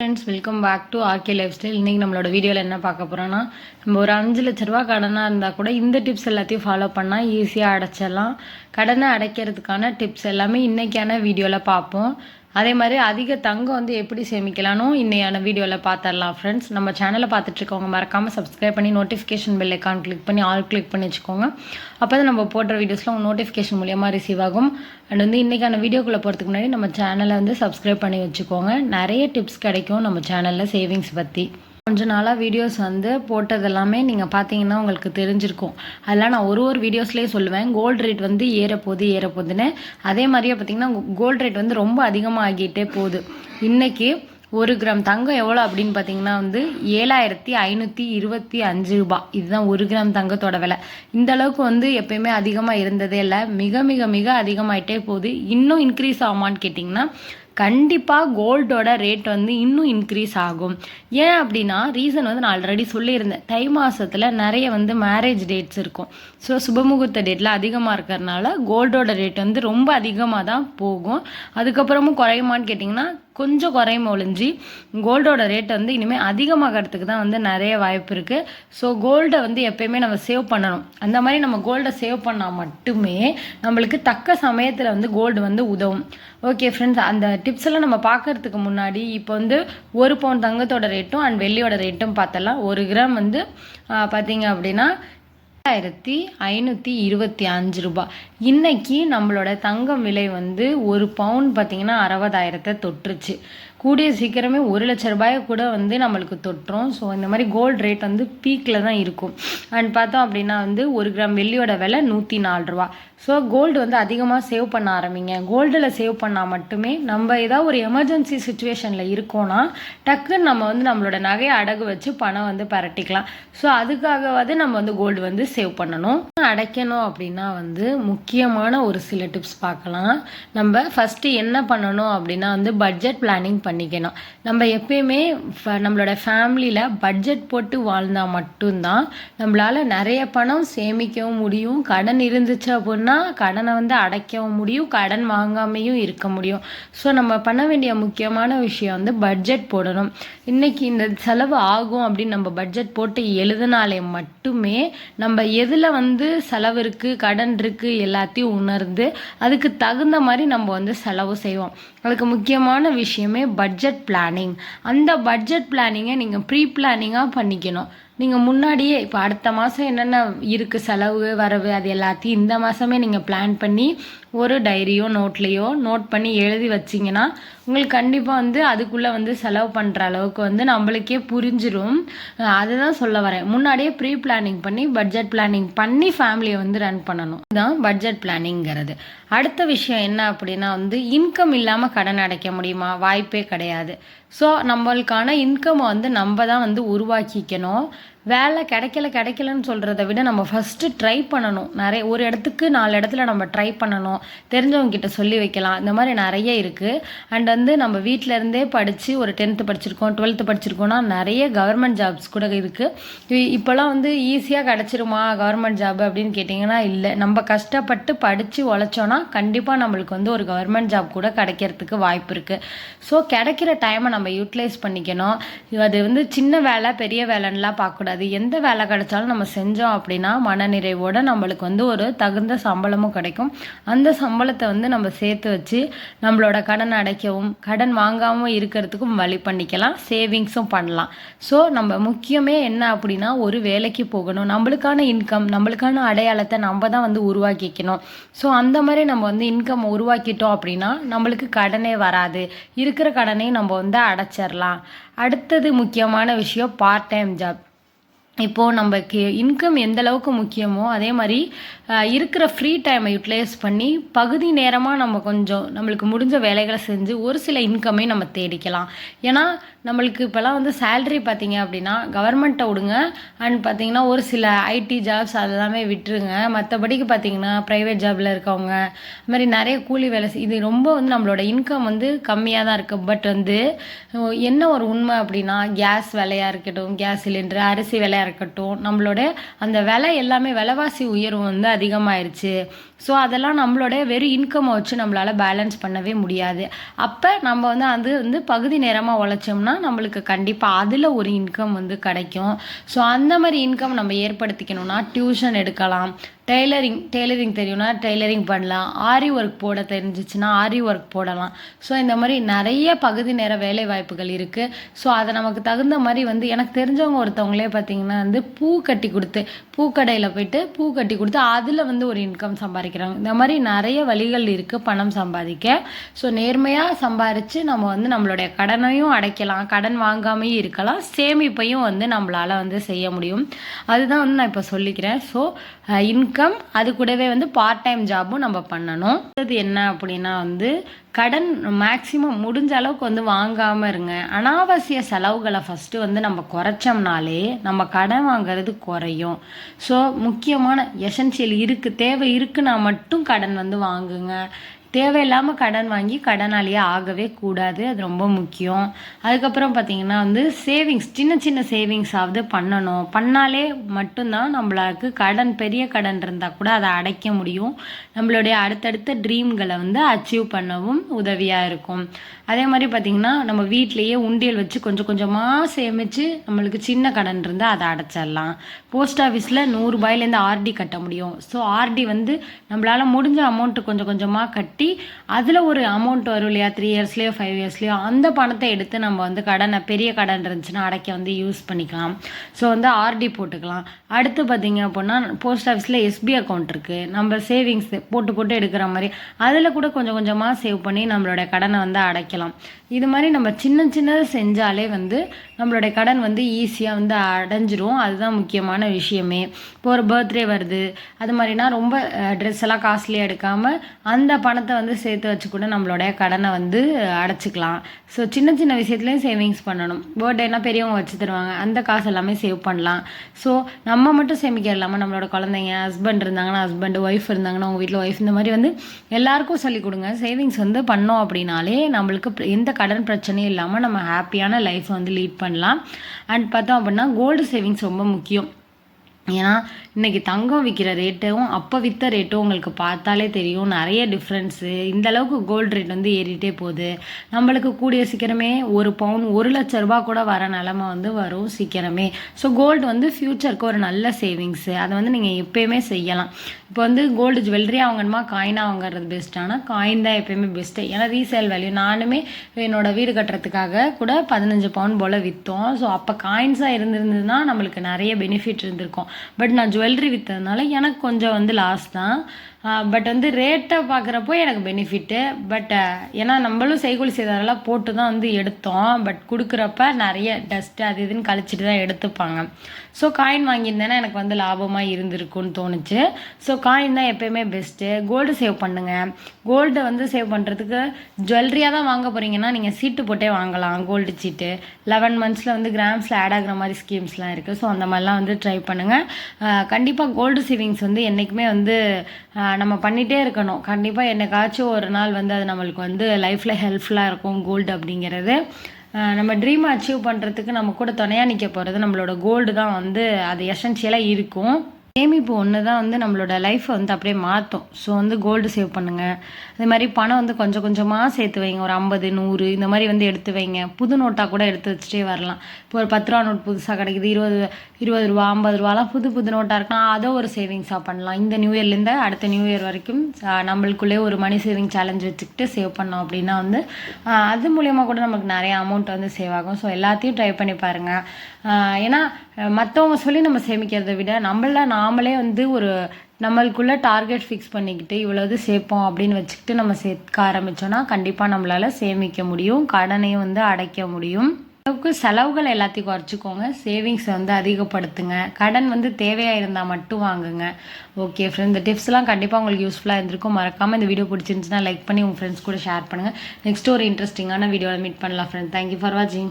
Friends welcome back to RK lifestyle இன்றைக்கி நம்மளோட வீடியோவில் என்ன பார்க்க போகிறோன்னா நம்ம ஒரு அஞ்சு லட்ச ரூபா கடனாக இருந்தால் கூட இந்த டிப்ஸ் எல்லாத்தையும் ஃபாலோ பண்ணால் ஈஸியாக அடைச்சிடலாம். கடனை அடைக்கிறதுக்கான டிப்ஸ் எல்லாமே இன்றைக்கான வீடியோவில் பார்ப்போம். அதே மாதிரி அதிக தங்கம் வந்து எப்படி சேமிக்கலாம்னு இன்னையான வீடியோவில் பார்த்துடலாம் ஃப்ரெண்ட்ஸ் நம்ம சேனலை பார்த்துட்ருக்கவங்க மறக்காமல் சப்ஸ்கிரைப் பண்ணி நோட்டிஃபிகேஷன் பெல் ஐக்கான் கிளிக் பண்ணி ஆல் கிளிக் பண்ணி வச்சுக்கோங்க. அப்போ தான் நம்ம போடுற வீடியோஸ்லாம் உங்கள் நோட்டிஃபிகேஷன் மூலியமாக ரிசீவ் ஆகும். அண்ட் வந்து இன்றைக்கான வீடியோக்குள்ளே போகிறதுக்கு முன்னாடி நம்ம சேனலை வந்து சப்ஸ்கிரைப் பண்ணி வச்சுக்கோங்க. நிறைய டிப்ஸ் கிடைக்கும் நம்ம சேனலில் சேவிங்ஸ் பற்றி கொஞ்ச நாளாக வீடியோஸ் வந்து போட்டது எல்லாமே நீங்கள் பார்த்தீங்கன்னா உங்களுக்கு தெரிஞ்சிருக்கும். அதெல்லாம் நான் ஒரு ஒரு வீடியோஸ்லேயே சொல்லுவேன். கோல்டு ரேட் வந்து ஏறப்போகுது ஏறப்போகுதுன்னு. அதே மாதிரியே பார்த்தீங்கன்னா கோல்டு ரேட் வந்து ரொம்ப அதிகமாக ஆகிட்டே போகுது. இன்றைக்கி ஒரு கிராம் தங்கம் எவ்வளோ அப்படின்னு பார்த்தீங்கன்னா வந்து ஏழாயிரத்தி ஐநூற்றி இருபத்தி அஞ்சு ரூபாய். இதுதான் ஒரு கிராம் தங்கத்தோட விலை. இந்த அளவுக்கு வந்து எப்பயுமே அதிகமாக இருந்ததே இல்லை. மிக மிக மிக அதிகமாயிட்டே போகுது. இன்னும் இன்க்ரீஸ் ஆகுமான்னு கேட்டிங்கன்னா கண்டிப்பாக கோல்டோட ரேட் வந்து இன்னும் இன்க்ரீஸ் ஆகும். ஏன் அப்படின்னா ரீசன் வந்து நான் ஆல்ரெடி சொல்லியிருந்தேன். தை மாதத்தில் நிறைய வந்து மேரேஜ் டேட்ஸ் இருக்கும். ஸோ சுபமுகூர்த்த டேட்டில் அதிகமாக இருக்கிறதுனால கோல்டோட ரேட் வந்து ரொம்ப அதிகமாக தான் போகும். அதுக்கப்புறமும் குறையுமான்னு கேட்டிங்கன்னா கொஞ்சம் குறையும் ஒழிஞ்சு கோல்டோட ரேட் வந்து இனிமேல் அதிகமாகிறதுக்கு தான் வந்து நிறைய வாய்ப்பு இருக்குது ஸோ கோல்டை வந்து எப்பயுமே நம்ம சேவ் பண்ணணும். அந்த மாதிரி நம்ம கோல்டை சேவ் பண்ணால் மட்டுமே நம்மளுக்கு தக்க சமயத்தில் வந்து கோல்டு வந்து உதவும். ஓகே ஃப்ரெண்ட்ஸ் அந்த டிப்ஸ் எல்லாம் நம்ம பார்க்கறதுக்கு முன்னாடி இப்போ வந்து ஒரு பவுன் தங்கத்தோட ரேட்டும் அண்ட் வெள்ளியோட ரேட்டும் பார்த்தலாம் ஒரு கிராம் வந்து பார்த்தீங்க அப்படின்னா ஆயிரத்தி ஐநூற்றி இருபத்தி அஞ்சு ரூபாய் இன்னைக்கு நம்மளோட தங்கம் விலை வந்து ஒரு பவுன் பார்த்திங்கன்னா அறுபதாயிரத்தை தொட்டுருச்சு. கூடிய சீக்கிரமே ஒரு லட்ச ரூபாயை கூட வந்து நம்மளுக்கு தொட்டுரும். ஸோ இந்த மாதிரி கோல்டு ரேட் வந்து பீக்கில் தான் இருக்கும். அண்ட் பார்த்தோம் அப்படின்னா வந்து ஒரு கிராம் வெள்ளியோட விலை நூற்றி நாலு ரூபா. ஸோ கோல்டு வந்து அதிகமாக சேவ் பண்ண ஆரம்பிங்க. கோல்டில் சேவ் பண்ணால் மட்டுமே நம்ம ஏதாவது ஒரு எமர்ஜென்சி சுச்சுவேஷனில் இருக்கோன்னா டக்குன்னு நம்ம வந்து நம்மளோட நகையை அடகு வச்சு பணம் வந்து பரட்டிக்கலாம். ஸோ அதுக்காகவாது நம்ம வந்து கோல்டு வந்து சேவ் பண்ணணும். அடைக்கணும் அப்படின்னா வந்து முக்கியமான ஒரு சில டிப்ஸ் பார்க்கலாம். நம்ம ஃபஸ்ட்டு என்ன பண்ணணும் அப்படின்னா வந்து பட்ஜெட் பிளானிங் பண்ணிக்கணும். நம்ம எப்பயுமே ஃப- நம்மளோட ஃபேமிலியில் பட்ஜெட் போட்டு வாழ்ந்தால் மட்டும்தான் நம்மளால் நிறைய பணம் சேமிக்கவும் முடியும். கடன் இருந்துச்சு அப்படின்னா கடனை வந்து அடைக்கவும் முடியும். கடன் வாங்காமையும் இருக்க முடியும். ஸோ நம்ம பண்ண வேண்டிய முக்கியமான விஷயம் வந்து பட்ஜெட் போடணும். இன்றைக்கி இந்த செலவு ஆகும் அப்படின்னு நம்ம பட்ஜெட் போட்டு எழுதினாலே மட்டுமே நம்ம எதில் வந்து செலவு இருக்குது கடன் இருக்குது எல்லாத்தையும் உணர்ந்து அதுக்கு தகுந்த மாதிரி நம்ம வந்து செலவு செய்வோம். அதுக்கு முக்கியமான விஷயமே பட்ஜெட் பிளானிங் அந்த பட்ஜெட் பிளானிங்கை நீங்கள் ப்ரீ பிளானிங்காக பண்ணிக்கணும். நீங்கள் முன்னாடியே இப்போ அடுத்த மாதம் என்னென்ன இருக்குது செலவு வரவு அது எல்லாத்தையும் இந்த மாதமே நீங்கள் பிளான் பண்ணி ஒரு டைரியோ நோட்லேயோ நோட் பண்ணி எழுதி வச்சிங்கன்னா உங்களுக்கு கண்டிப்பாக வந்து அதுக்குள்ளே வந்து செலவு பண்ணுற அளவுக்கு வந்து நம்மளுக்கே புரிஞ்சிடும் அதுதான் சொல்ல வரேன். முன்னாடியே ப்ரீ பிளானிங் பண்ணி பட்ஜெட் பிளானிங் பண்ணி ஃபேமிலியை வந்து ரன் பண்ணணும். இதுதான் பட்ஜெட் பிளானிங்கிறது அடுத்த விஷயம் என்ன அப்படின்னா வந்து இன்கம் இல்லாமல் கடன் அடைக்க முடியுமா? வாய்ப்பே கிடையாது. ஸோ நம்மளுக்கான இன்கம்மை வந்து நம்ம தான் வந்து உருவாக்கிக்கணும். வேலை கிடைக்கல கிடைக்கலன்னு சொல்கிறத விட நம்ம ஃபஸ்ட்டு ட்ரை பண்ணணும். நிறைய ஒரு இடத்துக்கு நாலு இடத்துல நம்ம ட்ரை பண்ணணும். தெரிஞ்சவங்க கிட்ட சொல்லி வைக்கலாம். இந்த மாதிரி நிறைய இருக்குது அண்ட் வந்து நம்ம வீட்டில் இருந்தே படித்து ஒரு டென்த்து படிச்சிருக்கோம் டுவெல்த்து படிச்சிருக்கோம்னா நிறைய கவர்மெண்ட் ஜாப்ஸ் கூட இருக்குது இப்போல்லாம் வந்து ஈஸியாக கிடச்சிருமா கவர்மெண்ட் ஜாப் அப்படின்னு கேட்டிங்கன்னா இல்லை. நம்ம கஷ்டப்பட்டு படித்து உழைச்சோன்னா கண்டிப்பாக நம்மளுக்கு வந்து ஒரு கவர்மெண்ட் ஜாப் கூட கிடைக்கிறதுக்கு வாய்ப்பு இருக்குது ஸோ கிடைக்கிற டைமை நம்ம யூட்டிலைஸ் பண்ணிக்கணும். அது வந்து சின்ன வேலை பெரிய வேலைன்னுலாம் பார்க்கக்கூடாது. எந்த வேலை கிடைச்சாலும் நம்ம செஞ்சோம் அப்படின்னா மனநிறைவோடு நம்மளுக்கு வந்து ஒரு தகுந்த சம்பளமும் கிடைக்கும். அந்த சம்பளத்தை வந்து நம்ம சேர்த்து வச்சு நம்மளோட கடன் அடைக்கவும் கடன் வாங்காமல் இருக்கிறதுக்கும் வழி பண்ணிக்கலாம் சேவிங்ஸும் பண்ணலாம். ஸோ நம்ம முக்கியமே என்ன அப்படின்னா ஒரு வேலைக்கு போகணும். நம்மளுக்கான இன்கம் நம்மளுக்கான அடையாளத்தை நம்ம தான் வந்து உருவாக்கிக்கணும். ஸோ அந்த மாதிரி நம்ம வந்து இன்கம் உருவாக்கிட்டோம் அப்படின்னா நம்மளுக்கு கடனே வராது. இருக்கிற கடனையும் நம்ம வந்து அடைச்சிடலாம் அடுத்தது முக்கியமான விஷயம் பார்ட் டைம் ஜாப் இப்போது நமக்கு இன்கம் எந்த அளவுக்கு முக்கியமோ அதே மாதிரி இருக்கிற ஃப்ரீ டைமை யூட்டிலைஸ் பண்ணி பகுதி நேரமாக நம்ம கொஞ்சம் நம்மளுக்கு முடிஞ்ச வேலைகளை செஞ்சு ஒரு சில இன்கமே நம்ம தேடிக்கலாம். ஏன்னா நம்மளுக்கு இப்போல்லாம் வந்து சேல்ரி பார்த்தீங்க அப்படின்னா கவர்மெண்ட்டை விடுங்க. அண்ட் பார்த்தீங்கன்னா ஒரு சில ஐடி ஜாப்ஸ் அதெல்லாமே விட்டுருங்க. மற்றபடிக்கு பார்த்தீங்கன்னா ப்ரைவேட் ஜாபில் இருக்கவங்க அது மாதிரி நிறைய கூலி வேலை இது ரொம்ப வந்து நம்மளோட இன்கம் வந்து கம்மியாக தான் இருக்குது பட் வந்து என்ன ஒரு உண்மை அப்படின்னா கேஸ் விலையாக இருக்கட்டும் கேஸ் சிலிண்டர் அரிசி விலையாக இருக்கட்டும் நம்மளோட அந்த விலை எல்லாமே விலைவாசி உயர்வு வந்து அதிகமாயிருச்சு. ஸோ அதெல்லாம் நம்மளோட வெறும் இன்கம்மை வச்சு நம்மளால் பேலன்ஸ் பண்ணவே முடியாது. அப்போ நம்ம வந்து அது வந்து பகுதி நேரமாக உழைச்சோம்னா நம்மளுக்கு கண்டிப்பாக அதில் ஒரு இன்கம் வந்து கிடைக்கும். ஸோ அந்த மாதிரி இன்கம் நம்ம ஏற்படுத்திக்கணும்னா டியூஷன் எடுக்கலாம். டெய்லரிங் டெய்லரிங் தெரியும்னா டெய்லரிங் பண்ணலாம். ஆரி ஒர்க் போட தெரிஞ்சிச்சுன்னா ஆரி ஒர்க் போடலாம். ஸோ இந்த மாதிரி நிறைய பகுதி நேர வேலை வாய்ப்புகள் இருக்குது ஸோ அதை நமக்கு தகுந்த மாதிரி வந்து எனக்கு தெரிஞ்சவங்க ஒருத்தவங்களே பார்த்தீங்கன்னா வந்து பூ கட்டி கொடுத்து பூக்கடையில் போயிட்டு பூ கட்டி கொடுத்து அதில் வந்து ஒரு இன்கம் சம்பாதிக்கிறாங்க. இந்த மாதிரி நிறைய வழிகள் இருக்குது பணம் சம்பாதிக்க. ஸோ நேர்மையாக சம்பாரித்து நம்ம வந்து நம்மளுடைய கடனையும் அடைக்கலாம். கடன் வாங்காமையும் இருக்கலாம். சேமிப்பையும் வந்து நம்மளால் வந்து செய்ய முடியும். அதுதான் வந்து நான் இப்போ சொல்லிக்கிறேன். ஸோ இன்கம் அது கூடவே வந்து பார்ட் டைம் ஜாபும் நம்ம பண்ணணும். அது என்ன அப்படின்னா வந்து கடன் மேக்சிமம் முடிஞ்ச அளவுக்கு வந்து வாங்காமல் இருங்க. அனாவசிய செலவுகளை ஃபஸ்ட்டு வந்து நம்ம குறைச்சோம்னாலே நம்ம கடன் வாங்குறது குறையும். ஸோ முக்கியமான எசென்சியல் இருக்குது தேவை இருக்குன்னா மட்டும் கடன் வந்து வாங்குங்க. தேவையில்லாமல் கடன் வாங்கி கடனாளியே ஆகவே கூடாது. அது ரொம்ப முக்கியம். அதுக்கப்புறம் பார்த்திங்கன்னா வந்து சேவிங்ஸ் சின்ன சின்ன சேவிங்ஸாவது பண்ணணும். பண்ணாலே மட்டும்தான் நம்மளுக்கு கடன் பெரிய கடன் இருந்தால் கூட அதை அடைக்க முடியும். நம்மளுடைய அடுத்தடுத்த ட்ரீம்களை வந்து அச்சீவ் பண்ணவும் உதவியாக இருக்கும். அதே மாதிரி பார்த்திங்கன்னா நம்ம வீட்லேயே உண்டியல் வச்சு கொஞ்சம் கொஞ்சமாக சேமித்து நம்மளுக்கு சின்ன கடன் இருந்தால் அதை அடைச்சிடலாம். போஸ்ட் ஆஃபீஸில் நூறுரூபாயிலேருந்து ஆர்டி கட்ட முடியும். ஸோ ஆர்டி வந்து நம்மளால் முடிஞ்ச அமௌண்ட்டு கொஞ்சம் கொஞ்சமாக கட்டி அதில் ஒரு அமௌண்ட் வரும் இல்லையா? த்ரீ இயர்ஸ்லேயோ ஃபைவ் இயர்ஸ்லேயோ அந்த பணத்தை எடுத்து நம்ம வந்து கடனை பெரிய கடன் இருந்துச்சுன்னா அடைக்க வந்து யூஸ் பண்ணிக்கலாம். ஸோ வந்து ஆர்டி போட்டுக்கலாம். அடுத்து பார்த்திங்க அப்படின்னா போஸ்ட் ஆஃபீஸில் எஸ்பி அக்கௌண்ட் இருக்குது நம்ம சேவிங்ஸ் போட்டு போட்டு எடுக்கிற மாதிரி அதில் கூட கொஞ்சம் கொஞ்சமாக சேவ் பண்ணி நம்மளோட கடனை வந்து அடைக்கலாம். இது மாதிரி நம்ம சின்ன சின்னது செஞ்சாலே வந்து நம்மளுடைய கடன் வந்து ஈஸியாக வந்து அடைஞ்சிரும். அதுதான் முக்கியமான விஷயமே. இப்போ ஒரு பர்த்டே வருது. அது மாதிரினா ரொம்ப ட்ரெஸ் எல்லாம் காஸ்ட்லியாக எடுக்காமல் அந்த பணத்தை வந்து சேர்த்து வச்சு கூட நம்மளுடைய கடனை வந்து அடைச்சிக்கலாம். ஸோ சின்ன சின்ன விஷயத்துலையும் சேவிங்ஸ் பண்ணணும். பர்த்டேனா பெரியவங்க வச்சு தருவாங்க. அந்த காசு எல்லாமே சேவ் பண்ணலாம். ஸோ நம்ம மட்டும் சேமிக்க இல்லாமல் நம்மளோட குழந்தைங்க ஹஸ்பண்ட் இருந்தாங்கன்னா ஹஸ்பண்ட் ஒய்ஃப் இருந்தாங்கன்னா அவங்க வீட்டில் ஒய்ஃப் இந்த மாதிரி வந்து எல்லாருக்கும் சொல்லிக் கொடுங்க. சேவிங்ஸ் வந்து பண்ணோம் அப்படின்னாலே நம்மளுக்கு எந்த கடன் பிரச்சனையும் இல்லாமல் நம்ம ஹாப்பியான லைஃப் வந்து லீட் பண்ணலாம். அண்ட் பார்த்தோம் அப்படின்னா கோல்டு சேவிங்ஸ் ரொம்ப முக்கியம். ஏன்னா இன்றைக்கி தங்கம் விற்கிற ரேட்டும் அப்போ விற்ற ரேட்டும் உங்களுக்கு பார்த்தாலே தெரியும். நிறைய டிஃப்ரென்ஸு இந்த அளவுக்கு கோல்டு ரேட் வந்து ஏறிட்டே போகுது. நம்மளுக்கு கூடிய சீக்கிரமே ஒரு பவுன் ஒரு லட்ச ரூபா கூட வர நிலமை வந்து வரும் சீக்கிரமே. ஸோ கோல்டு வந்து ஃப்யூச்சருக்கு ஒரு நல்ல சேவிங்ஸு அதை வந்து நீங்கள் எப்போயுமே செய்யலாம். இப்போ வந்து கோல்டு ஜுவல்லரி வாங்கணுமா? காயினாக வாங்குறது பெஸ்ட் ஆனால் காயின் தான் எப்போயுமே பெஸ்ட்டு ஏன்னா ரீசேல் வேல்யூ நானுமே என்னோடய வீடு கட்டுறதுக்காக கூட பதினஞ்சு பவுன் போல் விற்றோம் ஸோ அப்போ காயின்ஸாக இருந்திருந்ததுன்னா நம்மளுக்கு நிறைய பெனிஃபிட் இருந்திருக்கும். பட் நான் ஜுவல்லரி விற்றதுனால எனக்கு கொஞ்சம் வந்து லாஸ் தான். பட் வந்து ரேட்டை பார்க்குறப்போ எனக்கு பெனிஃபிட்டு பட் ஏன்னா நம்மளும் செய்கூலி செய்ததெல்லாம் போட்டு தான் வந்து எடுத்தோம். பட் கொடுக்குறப்ப நிறைய டஸ்ட்டு அது இதுன்னு கழிச்சிட்டு தான் எடுத்துப்பாங்க. ஸோ காயின் வாங்கியிருந்தேன்னா எனக்கு வந்து லாபமாக இருந்திருக்கும்னு தோணுச்சு. ஸோ காயின் தான் எப்போயுமே பெஸ்ட்டு கோல்டு சேவ் பண்ணுங்கள் கோல்டு வந்து சேவ் பண்ணுறதுக்கு ஜுவல்லரியாக தான் வாங்க போகிறீங்கன்னா நீங்கள் சீட்டு போட்டே வாங்கலாம். கோல்டு சீட்டு. லெவன் மந்த்ஸில் வந்து கிராம்ஸில் ஆட் ஆகிற மாதிரி ஸ்கீம்ஸ்லாம் இருக்குது ஸோ அந்த மாதிரிலாம் வந்து ட்ரை பண்ணுங்கள் கண்டிப்பாக கோல்டு சேவிங்ஸ் வந்து என்றைக்குமே வந்து நம்ம பண்ணிகிட்டே இருக்கணும். கண்டிப்பாக என்னைக்காச்சும் ஒரு நாள் வந்து அது நம்மளுக்கு வந்து லைஃப்பில் ஹெல்ப்ஃபுல்லாக இருக்கும் கோல்டு அப்படிங்கிறது. நம்ம ட்ரீம் அச்சீவ் பண்ணுறதுக்கு நம்ம கூட துணையாக நிற்க போகிறது நம்மளோட கோல்டு தான் வந்து அது எசென்ஷியலாக இருக்கும். சேமிப்பு ஒன்று தான் வந்து நம்மளோட லைஃப்பை வந்து அப்படியே மாற்றும் ஸோ வந்து கோல்டு சேவ் பண்ணுங்கள் அதே மாதிரி பணம் வந்து கொஞ்சம் கொஞ்சமாக சேர்த்து வைங்க. ஒரு ஐம்பது நூறு இந்த மாதிரி வந்து எடுத்து வைங்க. புது நோட்டாக கூட எடுத்து வச்சுட்டே வரலாம். இப்போ ஒரு பத்து ரூபா நோட் புதுசாக கிடைக்குது. இருபது இருபது ரூபா ஐம்பது ரூபாலாம் புது புது நோட்டாக இருக்கலாம் அதை ஒரு சேவிங்ஸாக பண்ணலாம். இந்த நியூ இயர்லேருந்து அடுத்த நியூ இயர் வரைக்கும் நம்மளுக்குள்ளே ஒரு மணி சேவிங் சேலஞ்ச் வச்சுக்கிட்டு சேவ் பண்ணோம் அப்படின்னா வந்து அது மூலயமா கூட நமக்கு நிறைய அமௌண்ட் வந்து சேவ் ஆகும். ஸோ எல்லாத்தையும் ட்ரை பண்ணி பாருங்கள் ஏன்னா மற்றவங்க சொல்லி நம்ம சேமிக்கிறத விட நம்மள நாமளே வந்து ஒரு நம்மளுக்குள்ளே டார்கெட் ஃபிக்ஸ் பண்ணிக்கிட்டு இவ்வளவு சேர்ப்போம் அப்படின்னு வச்சுக்கிட்டு நம்ம சேர்க்க ஆரம்பித்தோன்னா கண்டிப்பாக நம்மளால் சேமிக்க முடியும் கடனையும் வந்து அடைக்க முடியும். அளவுக்கு செலவுகள் எல்லாத்தையும் குறைச்சிக்கோங்க. சேவிங்ஸ் வந்து அதிகப்படுத்துங்க. கடன் வந்து தேவையாக இருந்தால் மட்டும் வாங்குங்க. ஓகே ஃப்ரெண்ட் இந்த டிப்ஸ்லாம் கண்டிப்பாக உங்களுக்கு யூஸ்ஃபுல்லாக இருந்திருக்கும். மறக்காமல் இந்த வீடியோ பிடிச்சிருந்துச்சுன்னா லைக் பண்ணி உங்கள் ஃப்ரெண்ட்ஸ் கூட ஷேர் பண்ணுங்கள் நெக்ஸ்ட் ஒரு இன்ட்ரெஸ்டிங்கான வீடியோவில் மீட் பண்ணலாம் ஃப்ரெண்ட் தேங்க்யூ ஃபார் வாட்சிங்